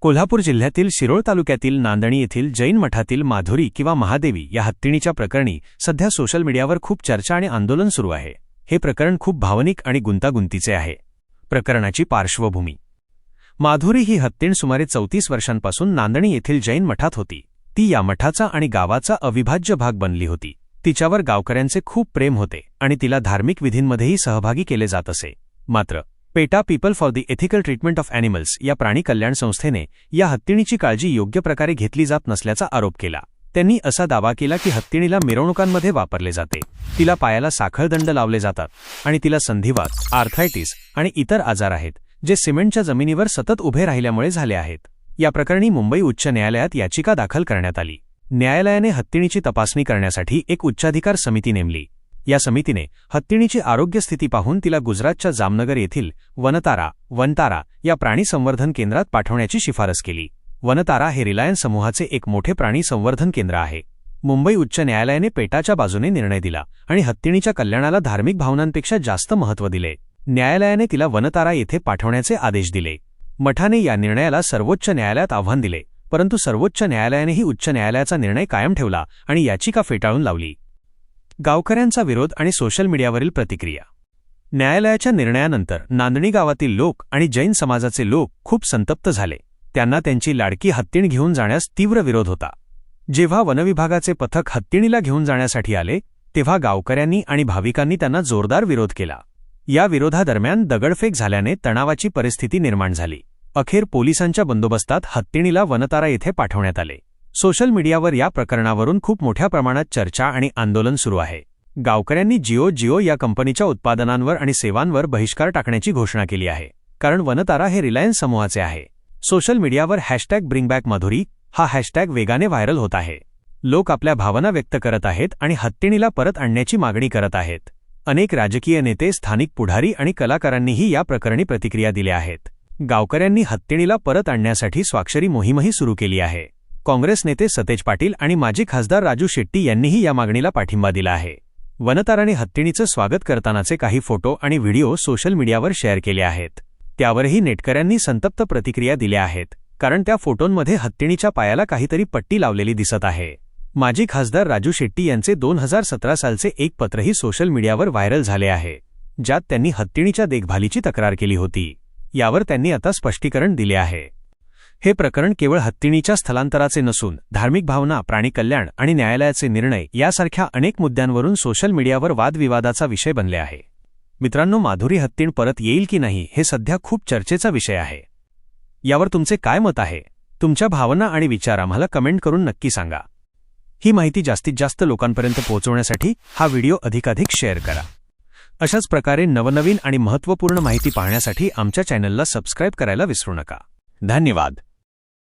कोल्हापूर जिल्ह्यातील शिरोळ तालुक्यातील नांदणी येथील जैन मठातील माधुरी किंवा महादेवी या हत्तीणीच्या प्रकरणी सध्या सोशल मीडियावर खूप चर्चा आणि आंदोलन सुरू आहे. हे प्रकरण खूप भावनिक आणि गुंतागुंतीचे आहे. प्रकरणाची पार्श्वभूमी. माधुरी ही हत्तीण सुमारे चौतीस वर्षांपासून नांदणी येथील जैन मठात होती. ती या मठाचा आणि गावाचा अविभाज्य भाग बनली होती. तिच्यावर गावकऱ्यांचे खूप प्रेम होते आणि तिला धार्मिक विधींमध्येही सहभागी केले जात असे. मात्र PETA People for the Ethical Treatment of Animals या प्राणी कल्याण संस्थेने या हत्तीणीची काळजी योग्य प्रकारे घेतली जात नसल्याचा आरोप केला. त्यांनी असा दावा केला की हत्तीणीला मिरवणुकांमध्ये वापरले जाते. तिला पायाला साखळदंड लावले जातात आणि तिला संधिवात आर्थायटिस आणि इतर आजार आहेत जे सिमेंटच्या जमिनीवर सतत उभे राहिल्यामुळे झाले आहेत. या प्रकरणी मुंबई उच्च न्यायालयात याचिका दाखल करण्यात आली. न्यायालयाने हत्तीणीची तपासणी करण्यासाठी एक उच्चाधिकार समिती नेमली. या समितीने हत्तीणीची आरोग्य स्थिती पाहून तिला गुजरातच्या जामनगर येथील वनतारा वनतारा या प्राणी संवर्धन केंद्रात पाठवण्याची शिफारस केली. वनतारा हे रिलायन्स समूहाचे एक मोठे प्राणी संवर्धन केंद्र आहे. मुंबई उच्च न्यायालयाने पेटाच्या बाजूने निर्णय दिला आणि हत्तीणीच्या कल्याणाला धार्मिक भावनांपेक्षा जास्त महत्त्व दिले. न्यायालयाने तिला वनतारा येथे पाठवण्याचे आदेश दिले. मठाने या निर्णयाला सर्वोच्च न्यायालयात आव्हान दिले परंतु सर्वोच्च न्यायालयानेही उच्च न्यायालयाचा निर्णय कायम ठेवला आणि याचिका फेटाळून लावली. गावकऱ्यांचा विरोध आणि सोशल मीडियावरील प्रतिक्रिया. न्यायालयाच्या निर्णयानंतर नांदणी गावातील लोक आणि जैन समाजाचे लोक खूप संतप्त झाले. त्यांना त्यांची लाडकी हत्तीण घेऊन जाण्यास तीव्र विरोध होता. जेव्हा वनविभागाचे पथक हत्तीणीला घेऊन जाण्यासाठी आले तेव्हा गावकऱ्यांनी आणि भाविकांनी त्यांना जोरदार विरोध केला. या विरोधादरम्यान दगडफेक झाल्याने तणावाची परिस्थिती निर्माण झाली. अखेर पोलिसांच्या बंदोबस्तात हत्तीणीला वनतारा येथे पाठवण्यात आले. सोशल मीडियावर या प्रकरणावरून खूप मोठ्या प्रमाणात चर्चा आणि आंदोलन सुरू आहे. गावकऱ्यांनी जिओ जिओ या कंपनीच्या उत्पादनांवर आणि सेवांवर बहिष्कार टाकण्याची घोषणा केली आहे. कारण वनतारा हे रिलायन्स समूहाचे आहे. सोशल मीडियावर हॅशटॅग ब्रिंगबॅक मधुरी हा हॅशटॅग वेगाने व्हायरल होत आहे. लोक आपल्या भावना व्यक्त करत आहेत आणि हत्तीणीला परत आणण्याची मागणी करत आहेत. अनेक राजकीय नेते स्थानिक पुढारी आणि कलाकारांनीही या प्रकरणी प्रतिक्रिया दिल्या आहेत. गावकऱ्यांनी हत्तीणीला परत आणण्यासाठी स्वाक्षरी मोहीमही सुरू केली आहे. काँग्रेस नेते सतेज पाटील आणि माजी खासदार राजू शेट्टी यांनीही या मागणीला पाठिंबा दिला आहे. वनताराने हत्तीणीचं स्वागत करतानाचे काही फोटो आणि व्हिडिओ सोशल मीडियावर शेअर केले आहेत. त्यावरही नेटकऱ्यांनी संतप्त प्रतिक्रिया दिल्या आहेत कारण त्या फोटोंमध्ये हत्तीणीच्या पायाला काहीतरी पट्टी लावलेली दिसत आहे. माजी खासदार राजू शेट्टी यांचे दोन हजार सतरा सालचे एक पत्रही सोशल मीडियावर व्हायरल झाले आहे ज्यात त्यांनी हत्तीणीच्या देखभालीची तक्रार केली होती. यावर त्यांनी आता स्पष्टीकरण दिले आहे. हे प्रकरण केवळ हत्तीणीच्या स्थलांतराचे नसून धार्मिक भावना प्राणी कल्याण आणि न्यायालयाचे निर्णय यासारख्या अनेक मुद्द्यांवरून सोशल मीडियावर वादविवादाचा विषय बनले आहे. मित्रांनो माधुरी हत्तीण परत येईल की नाही हे सध्या खूप चर्चेचा विषय आहे. यावर तुमचे काय मत आहे? तुमच्या भावना आणि विचार आम्हाला कमेंट करून नक्की सांगा. ही माहिती जास्तीत जास्त लोकांपर्यंत पोहोचवण्यासाठी हा व्हिडिओ अधिकाधिक शेअर करा. अशाच प्रकारे नवनवीन आणि महत्त्वपूर्ण माहिती पाहण्यासाठी आमच्या चॅनलला सबस्क्राईब करायला विसरू नका. धन्यवाद.